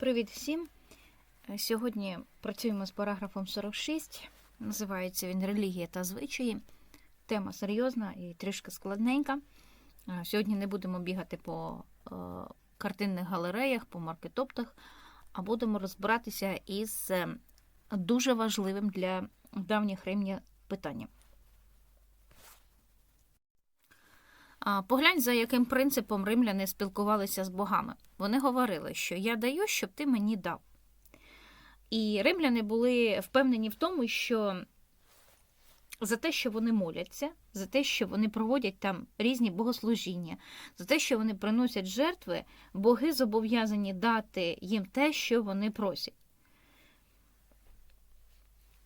Привіт всім! Е, Сьогодні працюємо з параграфом 46. Називається він Релігія та звичаї. Тема серйозна і трішки складненька. Е, Сьогодні не будемо бігати по е, картинних галереях, по маркетоптах, а будемо розбиратися із дуже важливим для давніх римлян питанням. А, Поглянь, за яким принципом римляни спілкувалися з богами. Вони говорили, що я даю, щоб ти мені дав. І римляни були впевнені в тому, що за те, що вони моляться, за те, що вони проводять там різні богослужіння, за те, що вони приносять жертви, боги зобов'язані дати їм те, що вони просять.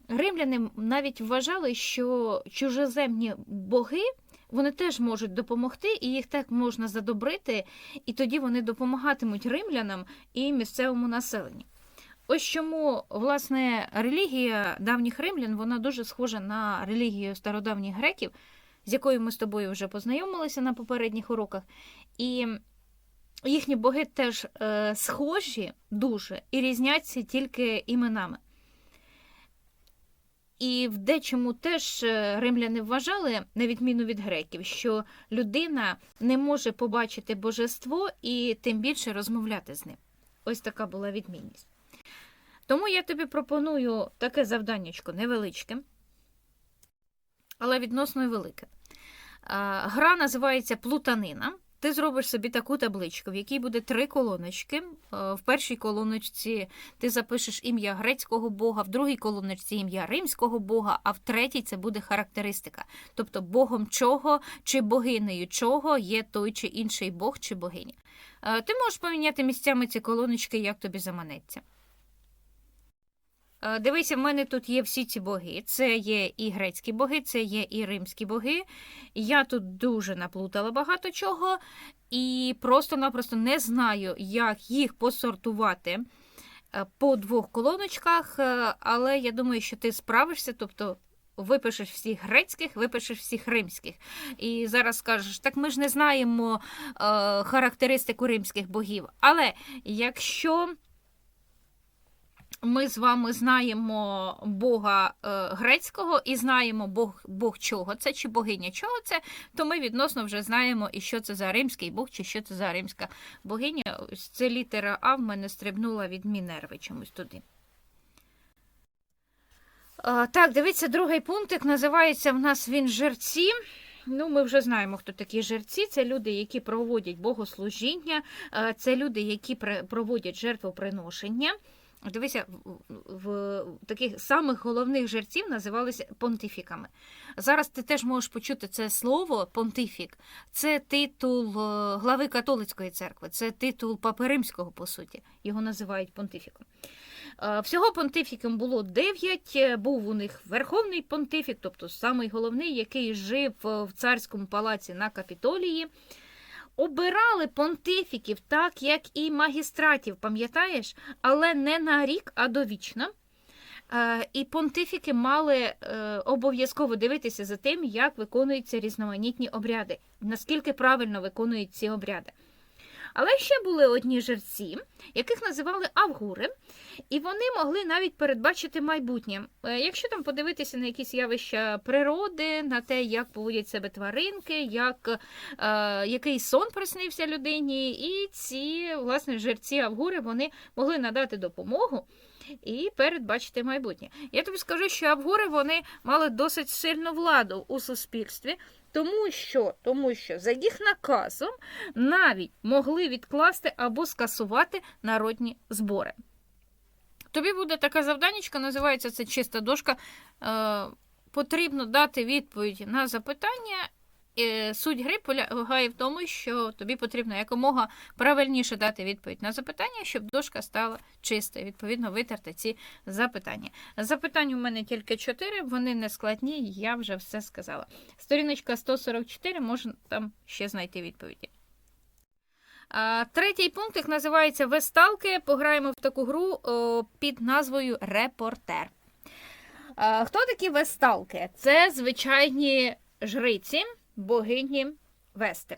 Римляни навіть вважали, що чужеземні боги вони теж можуть допомогти, і їх так можна задобрити, і тоді вони допомагатимуть римлянам і місцевому населенню. Ось чому, власне, релігія давніх римлян вона дуже схожа на релігію стародавніх греків, з якою ми з тобою вже познайомилися на попередніх уроках. І їхні боги теж е, схожі дуже і різняться тільки іменами. І в дечому теж е, римляни вважали, на відміну від греків, що людина не може побачити божество і тим більше розмовляти з ним. Ось така була відмінність. Тому я тобі пропоную таке завданнячко невеличке, але відносно велике. Гра називається Плутанина. Ти зробиш собі таку табличку, в якій буде три колоночки. Е, В першій колоночці ти запишеш ім'я грецького бога, в другій колоночці ім'я римського бога, а в третій це буде характеристика. Тобто богом чого чи богинею чого є той чи інший бог чи богиня. Е, Ти можеш поміняти місцями ці колоночки, як тобі заманеться. Е, Дивися, в мене тут є всі ці боги. Це є і грецькі боги, це є і римські боги. Я тут дуже наплутала багато чого і просто-напросто не знаю, як їх посортувати е, по двох колоночках, е, але я думаю, що ти справишся, тобто. Випишеш всіх грецьких, випишеш всіх римських. І зараз скажеш, так ми ж не знаємо е, характеристику римських богів. Але якщо ми з вами знаємо Бога е, грецького і знаємо Бог, Бог чого це, чи богиня чого це, то ми відносно вже знаємо, і що це за римський Бог, чи що це за римська богиня. Це літера А в мене стрибнула від Мінерви чомусь туди. Е, Так, дивіться, другий пунктик називається в нас він жерці. Ну, ми вже знаємо, хто такі жерці. Це люди, які проводять богослужіння, е, це люди, які проводять жертвоприношення. Дивися, в, таких самих головних жерців називалися понтифіками. Зараз ти теж можеш почути це слово понтифік. Це титул е, глави католицької церкви, це титул Папи Римського, по суті. Його називають понтифіком. Е, Всього понтифіком було дев'ять. е, Був у них верховний понтифік, тобто самий головний, який жив в царському палаці на Капітолії. Обирали понтифіків так, як і магістратів, пам'ятаєш, але не на рік, а довічно. Е, І понтифіки мали е, обов'язково дивитися за тим, як виконуються різноманітні обряди, наскільки правильно виконують ці обряди. Але ще були одні жерці, яких називали авгури, і вони могли навіть передбачити майбутнє. Е, Якщо там подивитися на якісь явища природи, на те, як поводять себе тваринки, як, е, який сон приснився людині, і ці власне жерці авгури вони могли надати допомогу. І передбачити майбутнє. Я тобі скажу, що авгури вони мали досить сильну владу у суспільстві, тому що, тому що за їх наказом навіть могли відкласти або скасувати народні збори. Тобі буде таке завданнячко, називається це чиста дошка. Е, потрібно дати відповідь на запитання. Суть гри полягає в тому, що тобі потрібно якомога правильніше дати відповідь на запитання, щоб дошка стала чистою. Відповідно, витерти ці запитання. Запитань у мене тільки чотири, вони не складні, я вже все сказала. Сторіночка 144, можна там ще знайти відповіді. Третій пункт їх називається Весталки. Пограємо в таку гру під назвою Репортер. Хто такі весталки? Це звичайні жриці, богині Вести.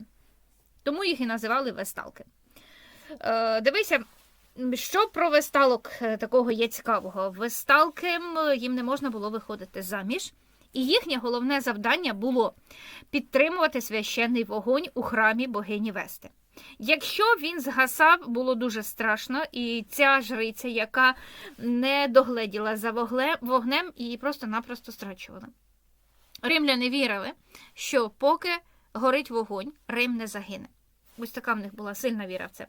Тому їх і називали весталки. Е, Дивися, Що про весталок е, такого є цікавого? Весталки їм не можна було виходити заміж, і їхнє головне завдання було підтримувати священний вогонь у храмі богині Вести. Якщо він згасав, було дуже страшно, і ця жриця, яка не догледіла за вогнем, її просто-напросто страчували. Римляни вірили, що поки горить вогонь, Рим не загине. Ось така в них була сильна віра в це.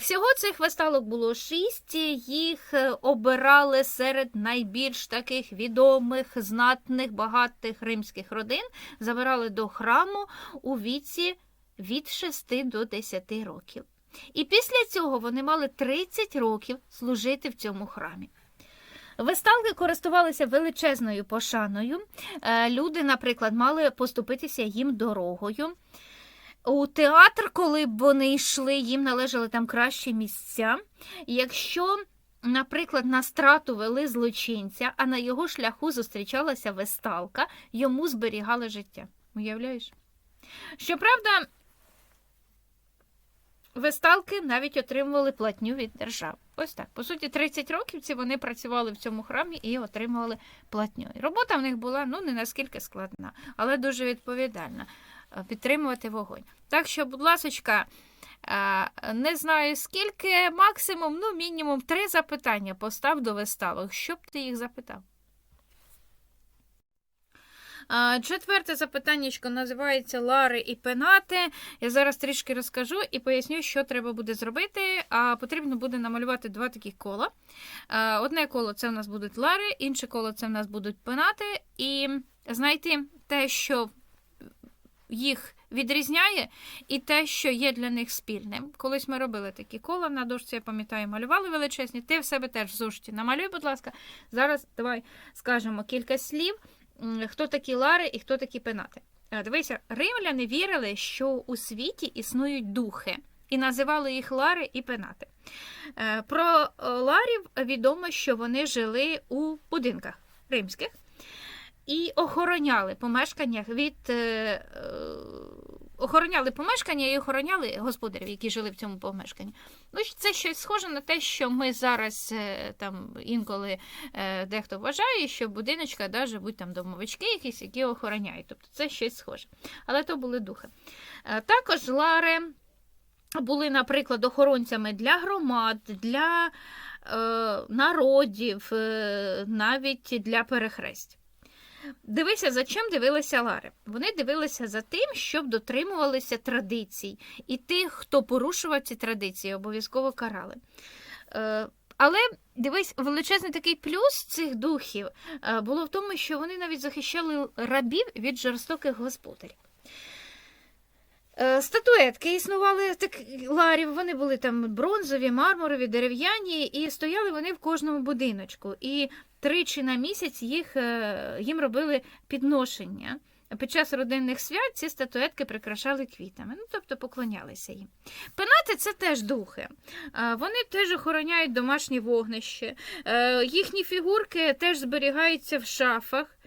Всього цих весталок було шість. Їх е, обирали серед найбільш таких відомих, знатних, багатих римських родин, забирали до храму у віці від 6 до 10 років. І після цього вони мали 30 років служити в цьому храмі. Весталки користувалися величезною пошаною. Е, Люди, наприклад, мали поступитися їм дорогою. У театр, коли б вони йшли, їм належали там кращі місця. Якщо, наприклад, на страту вели злочинця, а на його шляху зустрічалася весталка, йому зберігали життя. Уявляєш? Щоправда, весталки навіть отримували платню від держави. Ось так. По суті, 30 років ці вони працювали в цьому храмі і отримували платню. Робота в них була ну не наскільки складна, але дуже відповідальна. е, Підтримувати вогонь. Так що, будь ласочка, е, не знаю скільки, максимум, ну, мінімум три запитання постав до виставок. Що б ти їх запитав? Четверте запитаннячко називається Лари і пенати. Я зараз трішки розкажу і поясню, що треба буде зробити. А потрібно буде намалювати два такі кола. Одне коло це в нас будуть лари, інше коло це в нас будуть пенати. І знайти те, що їх відрізняє, і те, що є для них спільним. Колись ми робили такі кола на дошці, я пам'ятаю, малювали величезні. Ти в себе теж в зошиті намалюй, будь ласка. Зараз давай скажемо кілька слів, хто такі лари і хто такі пенати. Е, Дивися, римляни вірили, що у світі існують духи, і називали їх лари і пенати. Е, Про е, ларів відомо, що вони жили у будинках римських і охороняли помешкання від. Охороняли помешкання і охороняли господарів, які жили в цьому помешканні. Ну, це щось схоже на те, що ми зараз е, там інколи е, дехто вважає, що в будиночках да, живуть там домовички якісь, які охороняють. Тобто це щось схоже. Але то були духи. Е, Також лари були, наприклад, охоронцями для громад, для народів, навіть для перехресть. Дивися, за чим дивилися Лари. Вони дивилися за тим, щоб дотримувалися традицій, і тих, хто порушував ці традиції, обов'язково карали. Е, Але дивись, величезний такий плюс цих духів е, було в тому, що вони навіть захищали рабів від жорстоких господарів. Е, Статуетки існували так, ларів, вони були там бронзові, мармурові, дерев'яні, і стояли вони в кожному будиночку. І тричі на місяць їх, е, їм робили підношення. Під час родинних свят ці статуетки прикрашали квітами, ну тобто поклонялися їм. Пенати це теж духи. Е, Вони теж охороняють домашнє вогнище. Їхні фігурки теж зберігаються в шафах.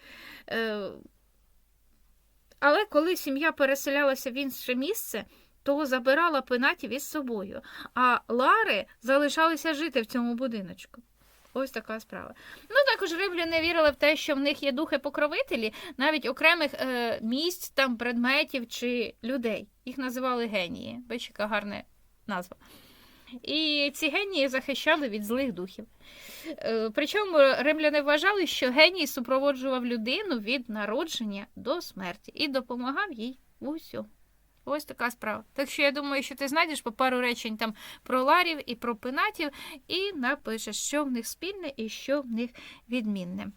Але коли сім'я переселялася в інше місце, то забирала пенатів із собою, а лари залишалися жити в цьому будиночку. Ось така справа. Ну, також римляни вірили в те, що в них є духи-покровителі, навіть окремих е, місць, там, предметів чи людей. Їх називали генії. Бачиш, яка гарна назва. І ці генії захищали від злих духів. Е, Причому римляни вважали, що геній супроводжував людину від народження до смерті і допомагав їй в усьому. Ось така справа. Так що я думаю, що ти знайдеш по пару речень там про ларів і про пенатів, і напишеш, що в них спільне і що в них відмінне.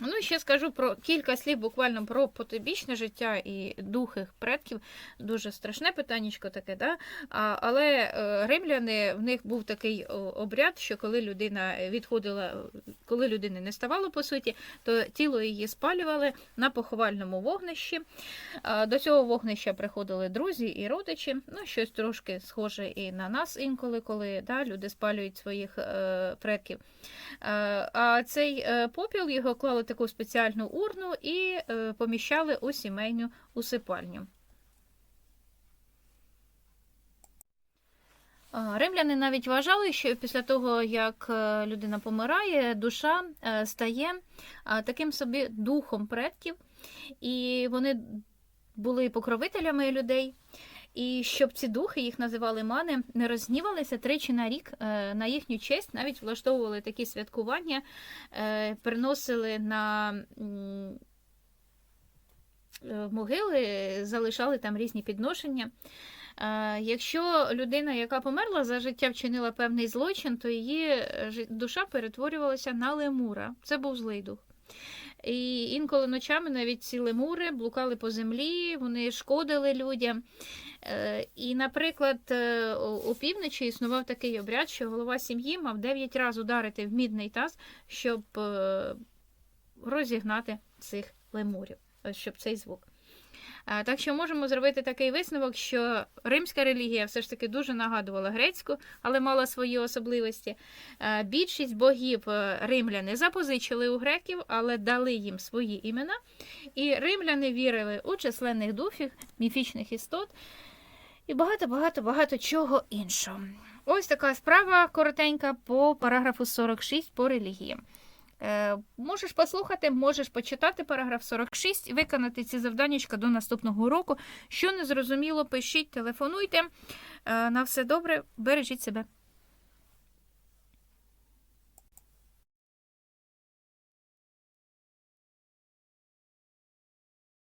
Ну, і ще скажу про кілька слів буквально про потойбічне життя і духи предків. Дуже страшне питаннячко таке, да? а, але е, римляни, в них був такий обряд, що коли людина відходила, коли людини не ставало по суті, то тіло її спалювали на поховальному вогнищі. А, До цього вогнища приходили друзі і родичі. Ну, щось трошки схоже і на нас інколи, коли да, люди спалюють своїх е, предків. Е, А цей е, попіл його клали таку спеціальну урну і е, поміщали у сімейну усипальню. Римляни навіть вважали, що після того, як е, людина помирає, душа е, стає таким собі духом предків, і вони були покровителями людей. І щоб ці духи, їх називали мани, не рознівалися тричі на рік е, на їхню честь, навіть влаштовували такі святкування, е, приносили на е, могили, залишали там різні підношення. Якщо людина, яка померла за життя, вчинила певний злочин, то її душа перетворювалася на лемура. Це був злий дух. І інколи ночами навіть ці лемури блукали по землі, вони шкодили людям. Е, І, наприклад, е, у півночі існував такий обряд, що голова сім'ї мав 9 разів ударити в мідний таз, щоб е, розігнати цих лемурів, щоб цей звук. Е, Так що можемо зробити такий висновок, що римська релігія все ж таки дуже нагадувала грецьку, але мала свої особливості. Е, Більшість богів е, римляни запозичили у греків, але дали їм свої імена. І римляни вірили у численних духів, міфічних істот і багато-багато багато чого іншого. Ось така справа коротенька по параграфу 46 по релігіям. Е, можеш послухати, можеш почитати параграф 46, виконати ці завданнячка до наступного року. Що не зрозуміло, пишіть, телефонуйте. Е, на все добре, бережіть себе.